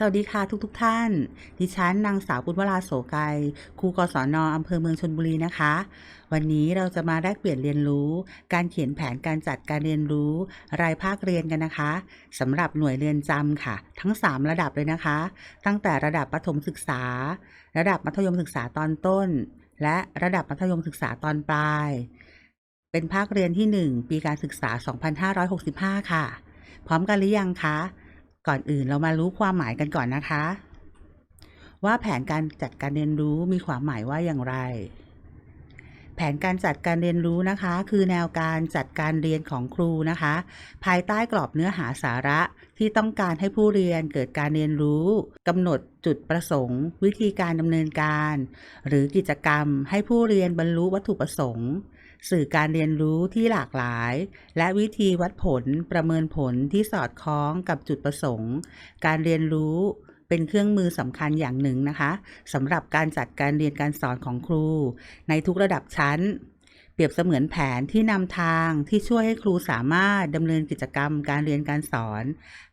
สวัสดีค่ะทุกทุกๆท่าน ดิฉันนางสาวปุณวราโสไกรครูกศนอำเภอเมืองชนบุรีนะคะ วันนี้เราจะมาแลกเปลี่ยนเรียนรู้ การเขียนแผนการจัดการเรียนรู้ รายภาคเรียนกันนะคะสำหรับหน่วยเรียนจำค่ะ ทั้ง 3 ระดับเลยนะคะ ตั้งแต่ระดับประถมศึกษา ระดับมัธยมศึกษาตอนต้น และระดับมัธยมศึกษาตอนปลาย เป็นภาคเรียนที่ 1 ปีการศึกษา 2565 ค่ะ พร้อมกันหรือยังคะ ก่อนอื่นเรามารู้ความหมายกันก่อนนะคะ ว่าแผนการจัดการเรียนรู้มีความหมายว่าอย่างไร แผนการจัดการเรียนรู้นะคะ คือแนวการจัดการเรียนของครูนะคะ ภายใต้กรอบเนื้อหาสาระที่ต้องการให้ผู้เรียนเกิดการเรียนรู้กำหนดจุดประสงค์ วิธีการดำเนินการ หรือกิจกรรมให้ผู้เรียนบรรลุวัตถุประสงค์ สื่อการเรียนรู้ที่หลากหลาย และวิธีวัดผลประเมินผลที่สอดคล้องกับจุดประสงค์ การเรียนรู้ เป็นเครื่องมือสำคัญอย่างหนึ่งนะคะสำหรับการจัดการเรียนการสอนของครู ในทุกระดับชั้น เปรียบเสมือนแผนที่นำทางที่ช่วยให้ครูสามารถดำเนินกิจกรรมการเรียนการสอน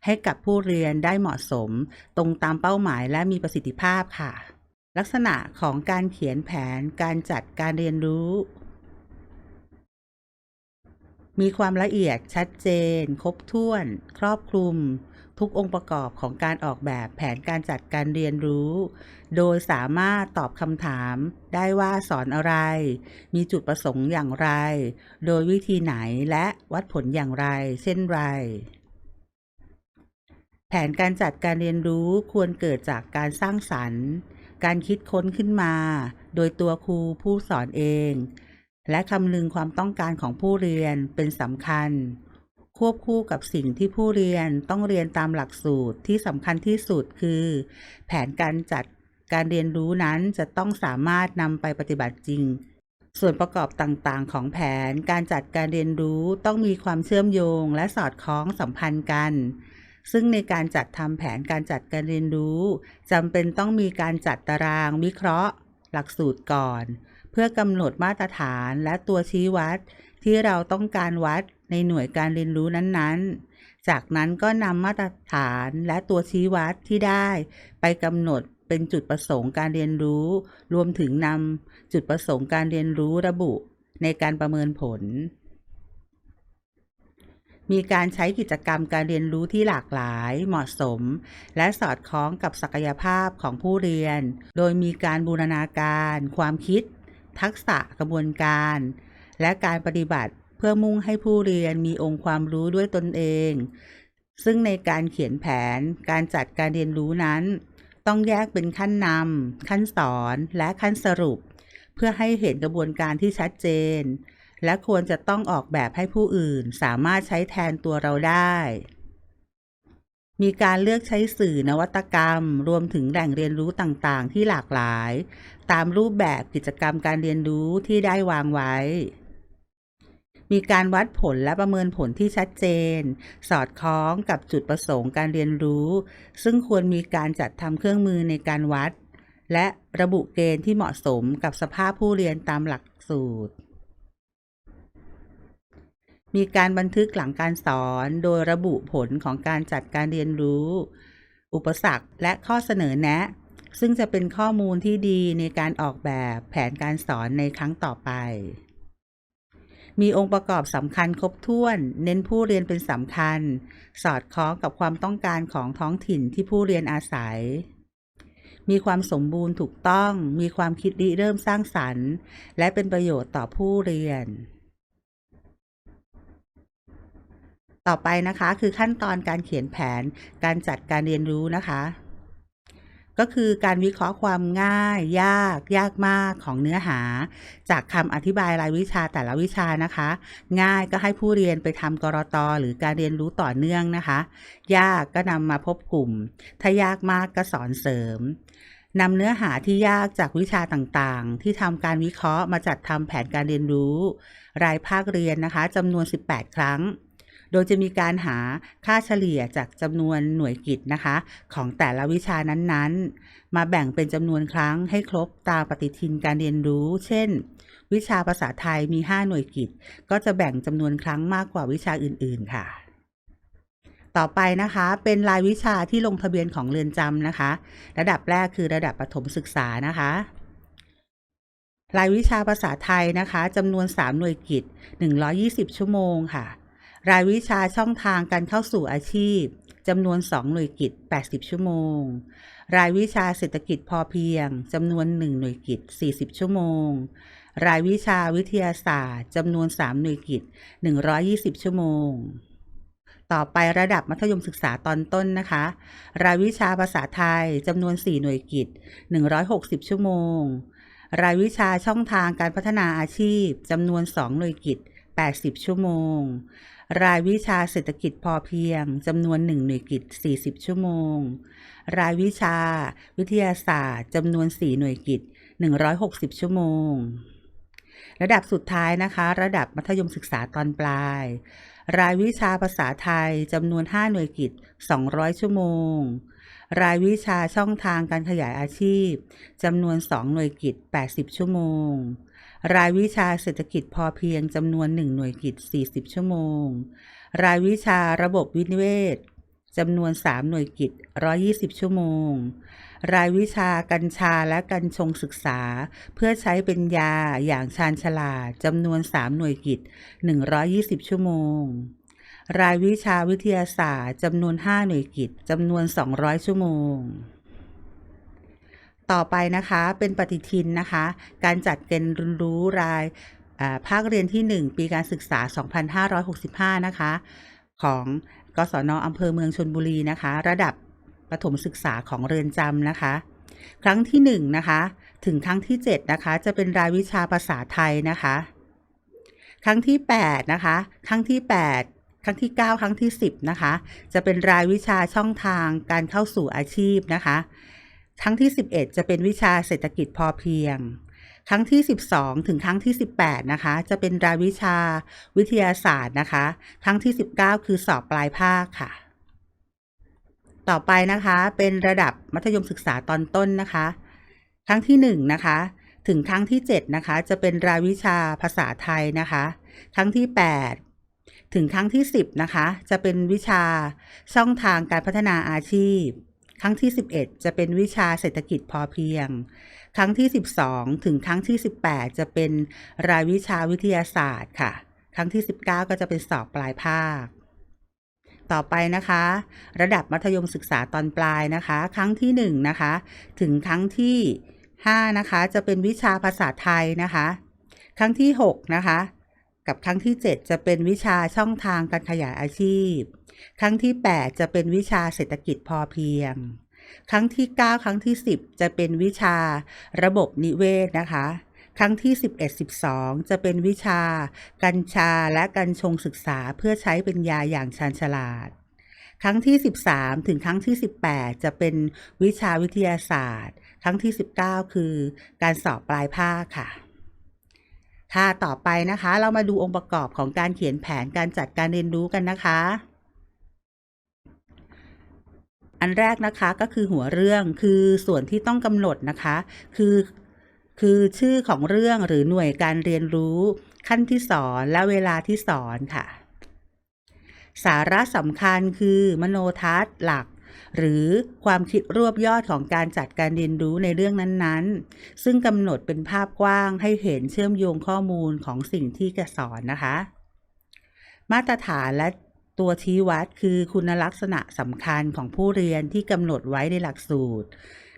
ให้กับผู้เรียนได้เหมาะสม ตรงตามเป้าหมายและมีประสิทธิภาพค่ะ ลักษณะของการเขียนแผนการจัดการเรียนรู้มีความละเอียดชัดเจน ครบถ้วน ครอบคลุม ทุกองค์ประกอบของการออกแบบแผนการจัดการเรียนรู้ โดยสามารถตอบคำถามได้ว่าสอนอะไร มีจุดประสงค์อย่างไร โดยวิธีไหนและวัดผลอย่างไร เช่นไร แผนการจัดการเรียนรู้ควรเกิดจากการสร้างสรรค์ การคิดค้นขึ้นมา โดยตัวครูผู้สอนเอง และคำนึงความต้องการของผู้เรียนเป็นสำคัญ ควบคู่กับสิ่งที่ผู้เรียนต้องเรียนตามหลักสูตรที่สำคัญที่สุดคือ แผนการจัดการเรียนรู้นั้นจะต้องสามารถนำไปปฏิบัติจริง ส่วนประกอบต่างๆ ของแผนการจัดการเรียนรู้ต้องมีความเชื่อมโยงและสอดคล้องสัมพันธ์กัน ซึ่งในการจัดทำแผนการจัดการเรียนรู้จำเป็นต้องมีการจัดตารางวิเคราะห์ หลักสูตรก่อน เพื่อกำหนดมาตรฐานและตัวชี้วัดที่เราต้องการวัด ในหน่วยการเรียนรู้นั้นๆ จากนั้นก็นำมาตรฐานและตัวชี้วัดที่ได้ไปกำหนดเป็นจุดประสงค์การเรียนรู้ รวมถึงนำจุดประสงค์การเรียนรู้ระบุในการประเมินผล มีการใช้กิจกรรมการเรียนรู้ที่หลากหลาย เหมาะสม และสอดคล้องกับศักยภาพของผู้เรียน โดยมีการบูรณาการ ความคิด ทักษะกระบวนการ และการปฏิบัติ เพื่อมุ่งให้ผู้เรียนมีองค์ความรู้ด้วยตนเอง ซึ่งในการเขียนแผนการจัดการเรียนรู้นั้น ต้องแยกเป็นขั้นนำขั้นสอนและขั้นสรุป เพื่อให้เห็นกระบวนการที่ชัดเจน และควรจะต้องออกแบบให้ผู้อื่นสามารถใช้แทนตัวเราได้ มีการเลือกใช้สื่อนวัตกรรม รวมถึงแหล่งเรียนรู้ต่างๆ ที่หลากหลาย ตามรูปแบบกิจกรรมการเรียนรู้ที่ได้วางไว้ มีการวัดผลและประเมินผลที่ชัดเจน สอดคล้องกับจุดประสงค์การเรียนรู้ ซึ่งควรมีการจัดทำเครื่องมือในการวัด และระบุเกณฑ์ที่เหมาะสมกับสภาพผู้เรียนตามหลักสูตร มีการบันทึกหลังการสอนโดยระบุผลของการจัดการเรียนรู้ อุปสรรคและข้อเสนอแนะซึ่งจะเป็นข้อมูลที่ดีในการออกแบบแผนการสอนในครั้งต่อไป มีองค์ประกอบสำคัญครบถ้วน เน้นผู้เรียนเป็นสำคัญ สอดคล้องกับความต้องการของท้องถิ่นที่ผู้เรียนอาศัย มีความสมบูรณ์ถูกต้อง มีความคิดริเริ่มสร้างสรรค์ และเป็นประโยชน์ต่อผู้เรียน ต่อไปนะคะคือขั้นตอนการเขียนแผนการจัดการเรียนรู้นะคะ ก็คือการวิเคราะห์ความง่าย ยาก ยากมากของเนื้อหา จากคำอธิบายรายวิชาแต่ละวิชานะคะ ง่ายก็ให้ผู้เรียนไปทำกรตหรือการเรียนรู้ต่อเนื่องนะคะ ยากก็นำมาพบกลุ่ม ถ้ายากมากก็สอนเสริมนำเนื้อหาที่ยากจากวิชาต่างๆ ที่ทำการวิเคราะห์มาจัดทำแผนการเรียนรู้ รายภาคเรียนนะคะจำนวน 18 ครั้ง โดยจะมีการหาค่าเฉลี่ยจากจำนวนหน่วยกิจนะคะ ของแต่ละวิชานั้นๆ มาแบ่งเป็นจำนวนครั้งให้ครบตามปฏิทินการเรียนรู้ เช่น วิชาภาษาไทยมี 5 หน่วยกิจ ก็จะแบ่งจำนวนครั้งมากกว่าวิชาอื่น ๆ ค่ะ ต่อไปนะคะเป็นรายวิชาที่ลงทะเบียนของเรือนจำนะคะ ระดับแรกคือระดับประถมศึกษานะคะรายวิชาภาษาไทยนะคะจำนวน 3 หน่วยกิต120 ชั่วโมงค่ะ รายวิชาช่องทางการเข้าสู่อาชีพจำนวน 2 หน่วยกิต80 ชั่วโมง รายวิชาเศรษฐกิจพอเพียงจำนวน 1 หน่วยกิต40 ชั่วโมง รายวิชาวิทยาศาสตร์จำนวน 3 หน่วยกิต120 ชั่วโมง ต่อไประดับมัธยมศึกษาตอนต้นนะคะ รายวิชาภาษาไทยจำนวน 4 หน่วยกิต160 ชั่วโมง รายวิชาช่องทางการพัฒนาอาชีพจำนวน 2 หน่วยกิต80 ชั่วโมง รายวิชาเศรษฐกิจพอเพียงจำนวน1หน่วยกิต40 ชั่วโมง รายวิชา วิทยาศาสตร์จำนวน 4 หน่วยกิต160 ชั่วโมง ระดับสุดท้ายนะคะ ระดับมัธยมศึกษาตอนปลาย รายวิชาภาษาไทยจำนวน 5 หน่วยกิต200 ชั่วโมง รายวิชาช่องทางการขยายอาชีพจำนวน 2 หน่วยกิต80 ชั่วโมง รายวิชาเศรษฐกิจพอเพียงจำนวน1หน่วยกิต40 ชั่วโมง รายวิชาระบบวินเวศจำนวน 3 หน่วยกิต120 ชั่วโมง รายวิชากัญชาและกัญชงศึกษา เพื่อใช้เป็นยาอย่างชาญฉลาดจำนวน 3 หน่วยกิต120 ชั่วโมง รายวิชาวิทยาศาสตร์จำนวน 5 หน่วยกิตจำนวน 200 ชั่วโมง ต่อไปนะคะเป็นปฏิทินนะคะ การจัดเกณฑ์รู้รายภาคเรียนที่ 1 ปีการศึกษา 2565 นะคะ ของกศนอำเภอเมืองชนบุรีนะคะ ระดับประถมศึกษาของเรือนจำนะคะ ครั้งที่ 1 นะคะ ถึงครั้งที่ 7 นะคะ จะเป็นรายวิชาภาษาไทยนะคะ ครั้งที่ 8 นะคะ ครั้งที่ 8ครั้งที่ 9 ครั้งที่ 10 นะคะ จะเป็นรายวิชาช่องทางการเข้าสู่อาชีพนะคะ ครั้งที่ 11 จะเป็นวิชาเศรษฐกิจพอเพียง ครั้งที่ 12 ถึงครั้งที่ 18 นะคะ จะเป็นรายวิชาวิทยาศาสตร์นะคะ ครั้งที่ 19 คือสอบปลายภาคค่ะ ต่อไปนะคะเป็นระดับมัธยมศึกษาตอนต้นนะคะ ครั้งที่ 1 นะคะ ถึงครั้งที่ 7 นะคะ จะเป็นรายวิชาภาษาไทยนะคะ ครั้งที่ 8ถึงครั้งที่ 10 นะคะ จะเป็นวิชาช่องทางการพัฒนาอาชีพ ครั้งที่ 11 จะเป็นวิชาเศรษฐกิจพอเพียง ครั้งที่ 12 ถึงครั้งที่ 18 จะเป็นรายวิชาวิทยาศาสตร์ค่ะ ครั้งที่ 19 ก็จะเป็นสอบปลายภาค ต่อไปนะคะ ระดับมัธยมศึกษาตอนปลายนะคะ ครั้งที่ 1 นะคะ ถึงครั้งที่ 5 นะคะ จะเป็นวิชาภาษาไทยนะคะ ครั้งที่ 6 นะคะ กับครั้งที่ 7 จะเป็นวิชาช่องทางการขยายอาชีพ ครั้งที่ 8 จะเป็นวิชาเศรษฐกิจพอเพียง ครั้งที่ 9 ครั้งที่ 10 จะเป็นวิชาระบบนิเวศนะคะ ครั้งที่ 11 12 จะเป็นวิชา กัญชาและกัญชงศึกษาเพื่อใช้เป็นยาอย่างชาญฉลาด ครั้งที่ 13 ถึงครั้งที่ 18 จะเป็นวิชาวิทยาศาสตร์ ครั้งที่ 19 คือ การสอบปลายภาคค่ะค่ะ ต่อไปนะคะ เรามาดูองค์ประกอบของการเขียนแผนการจัดการเรียนรู้กันนะคะ อันแรกนะคะก็คือหัวเรื่องคือส่วนที่ต้องกำหนดนะคะ คือคือชื่อของเรื่องหรือหน่วยการเรียนรู้ขั้นที่สอนและเวลาที่สอนค่ะ สาระสำคัญคือมโนทัศน์หลัก หรือความคิดรวบยอดของการจัดการเรียนรู้ในเรื่องนั้นๆ ซึ่งกำหนดเป็นภาพกว้างให้เห็นเชื่อมโยงข้อมูลของสิ่งที่จะสอนนะคะ มาตรฐานและ ตัวชี้วัดคือคุณลักษณะสำคัญของผู้เรียนที่กำหนดไว้ในหลักสูตร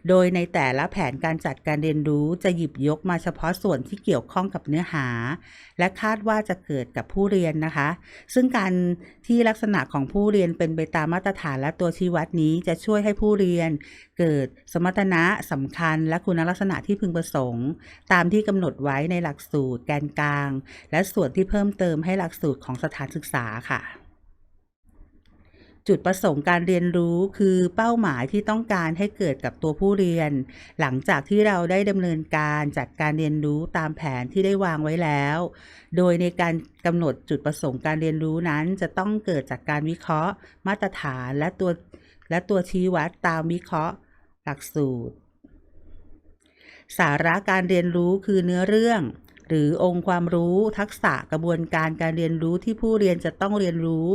โดยในแต่ละแผนการจัดการเรียนรู้จะหยิบยกมาเฉพาะส่วนที่เกี่ยวข้องกับเนื้อหา และคาดว่าจะเกิดกับผู้เรียนนะคะ ซึ่งการที่ลักษณะของผู้เรียนเป็นไปตามมาตรฐานและตัวชี้วัดนี้จะช่วยให้ผู้เรียน เกิดสมรรถนะสำคัญ และคุณลักษณะที่พึงประสงค์ ตามที่กำหนดไว้ในหลักสูตรแกนกลาง และส่วนที่เพิ่มเติมให้หลักสูตรของสถานศึกษาค่ะ จุดประสงค์การเรียนรู้คือเป้าหมายที่ต้องการให้เกิดกับตัวผู้เรียน หลังจากที่เราได้ดำเนินการจัดการเรียนรู้ตามแผนที่ได้วางไว้แล้ว โดยในการกำหนดจุดประสงค์การเรียนรู้นั้น จะต้องเกิดจากการวิเคราะห์ มาตรฐานและตัวและตัวชี้วัดตามวิเคราะห์ หลักสูตร สาระการเรียนรู้คือเนื้อเรื่อง หรือองค์ความรู้ทักษะกระบวนการการเรียนรู้ที่ผู้เรียนจะต้องเรียนรู้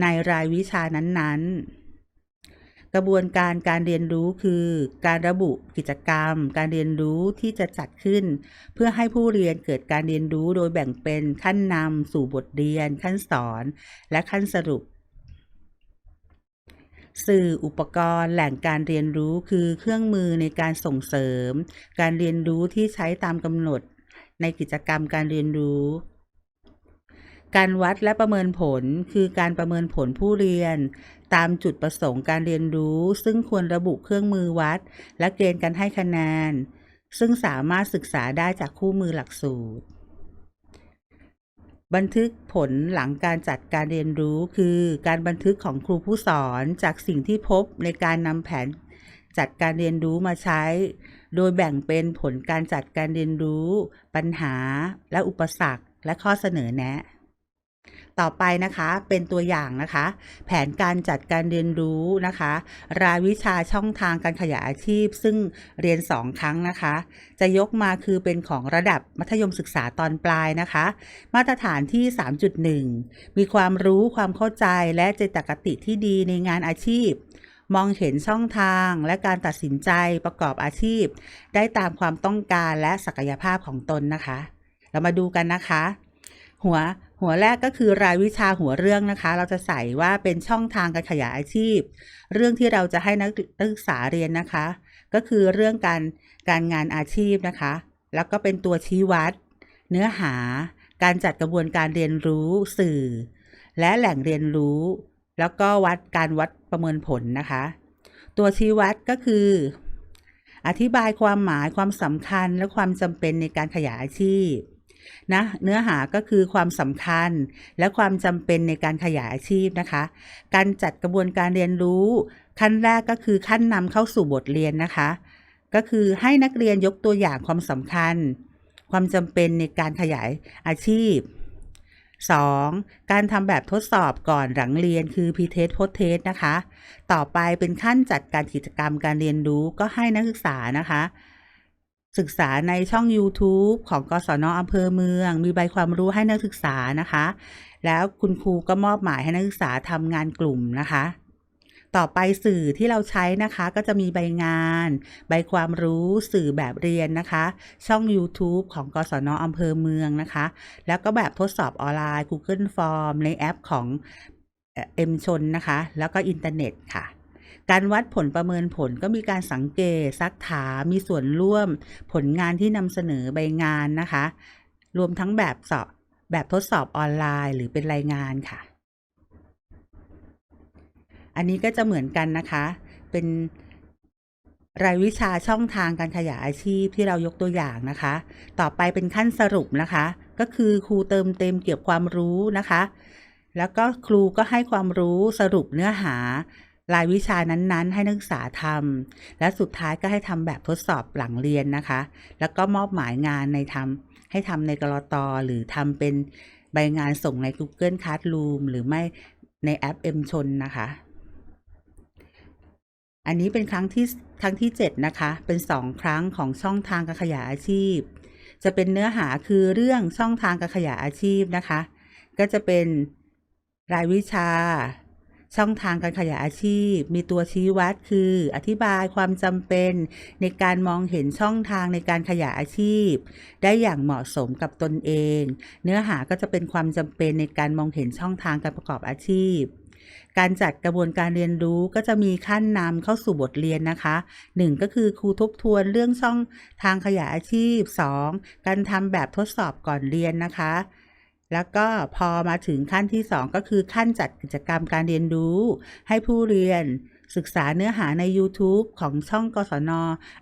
ในรายวิชานั้นๆ กระบวนการการเรียนรู้คือการระบุกิจกรรม การเรียนรู้ที่จะจัดขึ้น เพื่อให้ผู้เรียนเกิดการเรียนรู้โดยแบ่งเป็นขั้นนำสู่บทเรียน ขั้นสอน และขั้นสรุปสื่ออุปกรณ์แหล่งการเรียนรู้คือเครื่องมือในการส่งเสริม การเรียนรู้ที่ใช้ตามกำหนด ในกิจกรรมการเรียนรู้ การวัดและประเมินผลคือการประเมินผลผู้เรียน ตามจุดประสงค์การเรียนรู้ ซึ่งควรระบุเครื่องมือวัด และเกณฑ์การให้คะแนน ซึ่งสามารถศึกษาได้จากคู่มือหลักสูตรบันทึกผลหลังการจัดการเรียนรู้คือการบันทึกของครูผู้สอนจากสิ่งที่พบในการนำแผน จัดการเรียนรู้มาใช้ โดยแบ่งเป็นผลการจัดการเรียนรู้ ปัญหาและอุปสรรคและข้อเสนอแนะ ต่อไปนะคะเป็นตัวอย่างนะคะ แผนการจัดการเรียนรู้นะคะ รายวิชาช่องทางการขยายอาชีพ ซึ่งเรียน 2 ครั้งนะคะ จะยกมาคือเป็นของระดับมัธยมศึกษาตอนปลายนะคะ มาตรฐานที่ 3.1 มีความรู้ความเข้าใจและเจตคติที่ดีในงานอาชีพ มองเห็นช่องทางและการตัดสินใจประกอบอาชีพ ได้ตามความต้องการและศักยภาพของตนนะคะ เรามาดูกันนะคะ หัวหัวแรกก็คือรายวิชาหัวเรื่องนะคะ เราจะใส่ว่าเป็นช่องทางการขยายอาชีพ เรื่องที่เราจะให้นักศึกษาเรียนนะคะ ก็คือเรื่องการการงานอาชีพนะคะ แล้วก็เป็นตัวชี้วัด เนื้อหา การจัดกระบวนการเรียนรู้สื่อ และแหล่งเรียนรู้ แล้วก็วัดการวัด ประเมินผลนะคะ ตัวชี้วัดก็คือ อธิบายความหมายความสำคัญและความจำเป็นในการขยายอาชีพนะเนื้อหาก็คือความสำคัญและความจำเป็นในการขยายอาชีพนะคะ การจัดกระบวนการเรียนรู้ ขั้นแรกก็คือขั้นนำเข้าสู่บทเรียนนะคะ ก็คือให้นักเรียนยกตัวอย่างความสำคัญ ความจำเป็นในการขยายอาชีพ 2. การทำแบบทดสอบก่อนหลังเรียนคือ pre-test post-test นะคะ ต่อไปเป็นขั้นจัดการกิจกรรมการเรียนรู้ก็ให้นักศึกษานะคะ ศึกษาในช่อง YouTube ของกศนอำเภอเมือง มีใบความรู้ให้นักศึกษานะคะ แล้วคุณครูก็มอบหมายให้นักศึกษาทำงานกลุ่มนะคะ ต่อไปสื่อที่เราใช้นะคะก็จะมีใบงาน ใบความรู้สื่อแบบเรียนนะคะ ช่อง YouTube ของกศนอำเภอเมืองนะคะ แล้วก็แบบทดสอบออนไลน์ Google Form ในแอปของเอ็มชนนะคะ แล้วก็อินเทอร์เน็ตค่ะการวัดผลประเมินผลก็มีการสังเกตซักถามมีส่วนร่วมผลงานที่นำเสนอใบงานนะคะ รวมทั้งแบบสอบแบบทดสอบออนไลน์ หรือเป็นรายงานค่ะ อันนี้ก็จะเหมือนกันนะคะ เป็นรายวิชาช่องทางการขยายอาชีพที่เรายกตัวอย่างนะคะ ต่อไปเป็นขั้นสรุปนะคะ ก็คือครูเติมเต็มเกี่ยวกับความรู้นะคะ แล้วก็ครูก็ให้ความรู้สรุปเนื้อหารายวิชานั้นๆ ให้นักศึกษาทำและสุดท้ายก็ให้ทำแบบทดสอบหลังเรียนนะคะ แล้วก็มอบหมายงานในทำให้ทำในกรตหรือทำเป็นใบงานส่งใน Google Classroom หรือไม่ในแอป M ชนนะคะ อันนี้เป็นครั้งที่ครั้งที่ 7 นะคะ เป็น 2 ครั้งของช่องทางการขยายอาชีพ จะเป็นเนื้อหาคือเรื่องช่องทางการขยายอาชีพนะคะ ก็จะเป็นรายวิชา ช่องทางการขยายอาชีพ มีตัวชี้วัดคือ อธิบายความจำเป็นในการมองเห็นช่องทางในการขยายอาชีพ ได้อย่างเหมาะสมกับตนเอง เนื้อหาก็จะเป็นความจำเป็นในการมองเห็นช่องทางการประกอบอาชีพ การจัดกระบวนการเรียนรู้ก็จะมีขั้นนำเข้าสู่บทเรียนนะคะ 1 ก็คือครูทบทวนเรื่องช่องทางขยายอาชีพ 2 การทำแบบทดสอบก่อนเรียนนะคะ แล้วก็พอมาถึงขั้นที่ 2 ก็คือขั้นจัดกิจกรรมการเรียนรู้ ให้ผู้เรียน ศึกษาเนื้อหาใน YouTube ของช่องกศน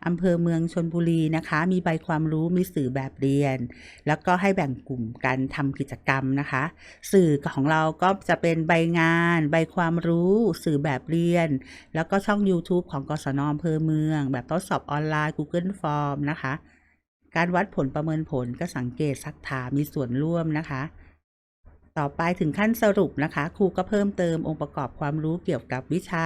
อำเภอเมืองชนบุรีนะคะ มีใบความรู้มีสื่อแบบเรียน แล้วก็ให้แบ่งกลุ่มกันทำกิจกรรมนะคะ สื่อของเราก็จะเป็นใบงาน ใบความรู้สื่อแบบเรียน แล้วก็ช่อง YouTube ของกศนอำเภอเมือง แบบทดสอบออนไลน์ Google Form นะคะ การวัดผลประเมินผลก็สังเกตซักถามมีส่วนร่วมนะคะ ต่อไปถึงขั้นสรุปนะคะ ครูก็เพิ่มเติมองค์ประกอบความรู้เกี่ยวกับวิชา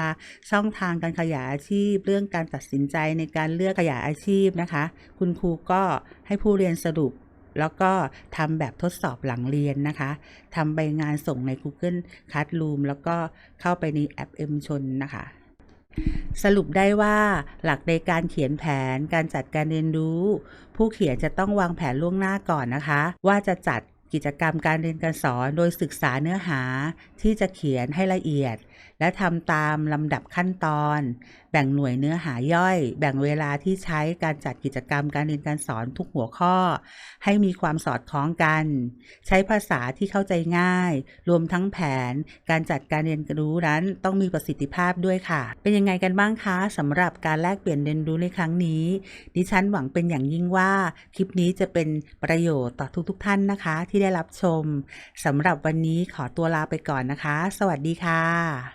ช่องทางการขยายอาชีพ เรื่องการตัดสินใจในการเลือกขยายอาชีพนะคะ คุณครูก็ให้ผู้เรียนสรุปแล้วก็ทำแบบทดสอบหลังเรียนนะคะทำใบงานส่งใน Google Classroom แล้วก็เข้าไปในแอป M ชนนะคะสรุปได้ว่าหลักในการเขียนแผนการจัดการเรียนรู้ ผู้เขียนจะต้องวางแผนล่วงหน้าก่อนนะคะ ว่าจะจัด กิจกรรมการเรียนการสอนโดยศึกษาเนื้อหาที่จะเขียนให้ละเอียด และทำตามลำดับขั้นตอน แบ่งหน่วยเนื้อหาย่อย แบ่งเวลาที่ใช้การจัดกิจกรรมการเรียนการสอนทุกหัวข้อ ให้มีความสอดคล้องกัน ใช้ภาษาที่เข้าใจง่าย รวมทั้งแผน การจัดการเรียนรู้นั้นต้องมีประสิทธิภาพด้วยค่ะ เป็นยังไงกันบ้างคะสำหรับการแลกเปลี่ยนเรียนรู้ในครั้งนี้ ดิฉันหวังเป็นอย่างยิ่งว่า คลิปนี้จะเป็นประโยชน์ต่อทุกๆทท่านนะคะ ที่ได้รับชมสำหรับวันนี้ขอตัวลาไปก่อนนะคะ สวัสดีค่ะ